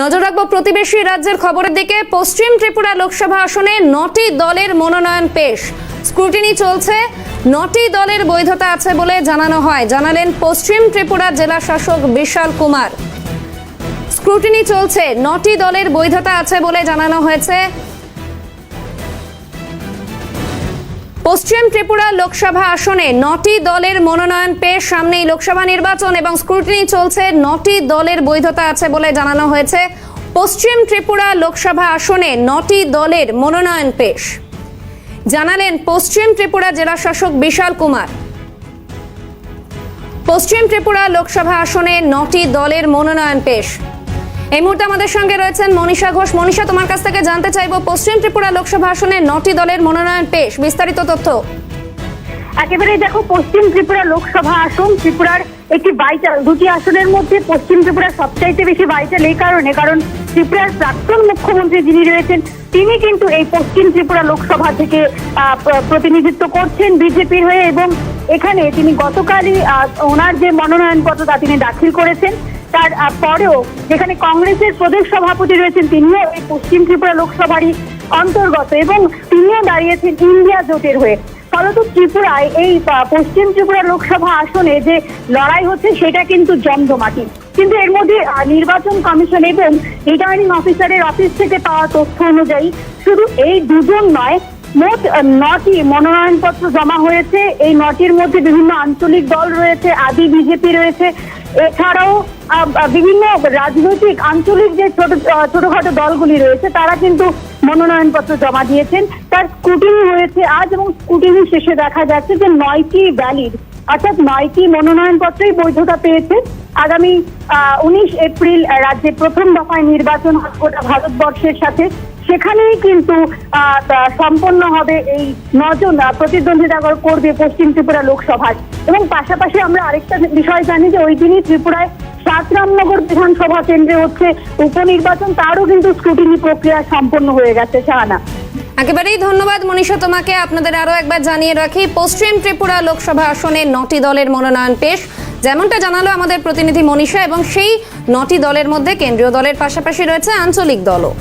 নজর রাখব প্রতিবেশী রাজ্যের খবরের দিকে। পশ্চিম ত্রিপুরা লোকসভা আসনে নটি দলের মনোনয়ন পেশ। স্ক্রুটিনি চলছে। নটি দলের বৈধতা আছে বলে জানানো হয়। জানালেন পশ্চিম ত্রিপুরা জেলা শাসক বিশাল কুমার। স্ক্রুটিনি চলছে। নটি দলের বৈধতা আছে বলে জানানো হয়েছে। পশ্চিম ত্রিপুরা লোকসভা আসনে নটি দলের মনোনয়ন পেশ সামনেই লোকসভা নির্বাচন এবং স্ক্রুটিনি চলছে। নটি দলের বৈধতা আছে বলে জানানো হয়েছে। পশ্চিম ত্রিপুরা লোকসভা আসনে নটি দলের মনোনয়ন পেশ। জানালেন পশ্চিম ত্রিপুরা জেলা শাসক বিশাল কুমার। পশ্চিম ত্রিপুরা লোকসভা আসনে নটি দলের মনোনয়ন পেশ। এই মুহূর্তে আমাদের সঙ্গে রয়েছেন মনীষা ঘোষ। মনীষা, তোমার কাছ থেকে জানতে চাইব, পশ্চিম ত্রিপুরা লোকসভা আসনে নটি দলের মনোনয়ন পেশ। বিস্তারিত তথ্য। একেবারে দেখো, পশ্চিম ত্রিপুরা লোকসভা আসন, ত্রিপুরার একটি বাইচাল দুটি আসনের মধ্যে পশ্চিম ত্রিপুরা সবচাইতে বেশি বাইচাল এই কারণে, কারণ ত্রিপুরার প্রাক্তন মুখ্যমন্ত্রী যিনি রয়েছেন, তিনি কিন্তু এই পশ্চিম ত্রিপুরা লোকসভা থেকে প্রতিনিধিত্ব করছেন বিজেপির হয়ে এবং এখানে তিনি গতকালই ওনার যে মনোনয়নপত্র তা তিনি দাখিল করেছেন। তার পরেও যেখানে কংগ্রেসের প্রদেশ সভাপতি রয়েছেন তিনিও এই পশ্চিম ত্রিপুরা লোকসভারই অন্তর্গত এবং তিনিও দাঁড়িয়েছেন ইন্ডিয়া জোটের হয়ে। ফলত ত্রিপুরায় এই পশ্চিম ত্রিপুরা লোকসভা আসনে যে লড়াই হচ্ছে সেটা কিন্তু জমজমাটি। কিন্তু এর মধ্যে নির্বাচন কমিশন এবং রিটার্নিং অফিসারের অফিস থেকে পাওয়া তথ্য অনুযায়ী শুধু এই দুজন নয়, মোট নটি মনোনয়নপত্র জমা হয়েছে। এই নটির মধ্যে বিভিন্ন আঞ্চলিক দল রয়েছে, আদি বিজেপি রয়েছে এছাড়াও বিভিন্ন রাজনৈতিক, আঞ্চলিক যে ছোট ছোটখাটো দলগুলি রয়েছে, তারা কিন্তু মনোনয়নপত্র জমা দিয়েছেন। তার স্কুটিনি হয়েছে আজ এবং স্কুটিনি শেষে দেখা যাচ্ছে যে নয়টি ভ্যালিড অর্থাৎ নয়টি মনোনয়নপত্রই বৈধতা পেয়েছে। আগামী উনিশ এপ্রিল রাজ্যে প্রথম দফায় নির্বাচন গোটা ভারতবর্ষের সাথে। সেখানেই কিন্তু সম্পন্ন হবে এই নজন প্রতিদ্বন্দ্বিতা করবে পশ্চিম ত্রিপুরা লোকসভার এবং পাশাপাশি আমরা আরেকটা বিষয় জানি যে ওই দিনই ত্রিপুরায় সাতরামনগর বিধানসভা কেন্দ্রে হচ্ছে উপনির্বাচন, তারও কিন্তু স্ক্রুটিনি প্রক্রিয়া সম্পন্ন হয়ে গেছে, শাহানা। একেবারেই ধন্যবাদ মনীষা তোমাকে। আপনাদের আরও একবার জানিয়ে রাখি, পশ্চিম ত্রিপুরা লোকসভা আসনে নটি দলের মনোনয়ন পেশ। যেমনটা জানালো আমাদের প্রতিনিধি মনীষা, এবং সেই নটি দলের মধ্যে কেন্দ্রীয় দলের পাশাপাশি রয়েছে আঞ্চলিক দলও।